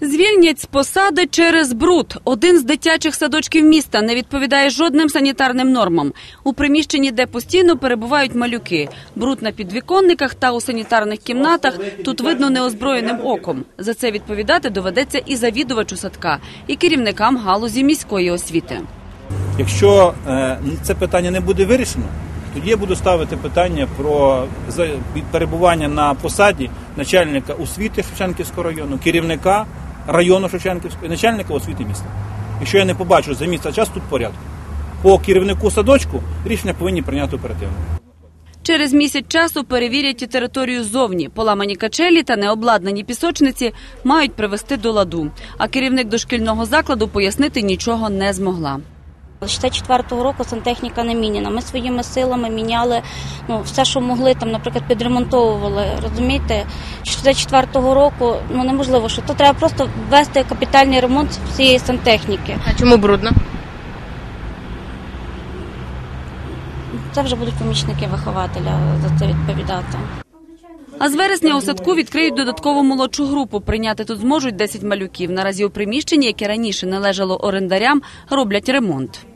Звільнять з посади через бруд. Один з дитячих садочків міста не відповідає жодним санітарним нормам. У приміщенні, де постійно перебувають малюки. Бруд на підвіконниках та у санітарних кімнатах тут видно неозброєним оком. За це відповідати доведеться і завідувачу садка, і керівникам галузі міської освіти. Якщо е, це питання не буде вирішено, тоді я буду ставити питання про перебування на посаді начальника освіти Шевченківського району, керівника району Шевченківського, начальника освіти міста. Якщо я не побачу за місце час тут порядку. По керівнику садочку рішення повинні прийняти оперативно. Через місяць часу перевірять і територію зовні. Поламані качелі та необладнані пісочниці мають привести до ладу. А керівник дошкільного закладу пояснити нічого не змогла. З 64-го року сантехніка не міняна. Ми своїми силами міняли ну, все, що могли, там, наприклад, підремонтовували. Розумієте, з 64-го року ну неможливо, що то треба просто ввести капітальний ремонт всієї сантехніки. А чому брудно? Це вже будуть помічники вихователя за це відповідати. А з вересня у садку відкриють додаткову молодшу групу. Прийняти тут зможуть 10 малюків. Наразі у приміщенні, яке раніше належало орендарям, роблять ремонт.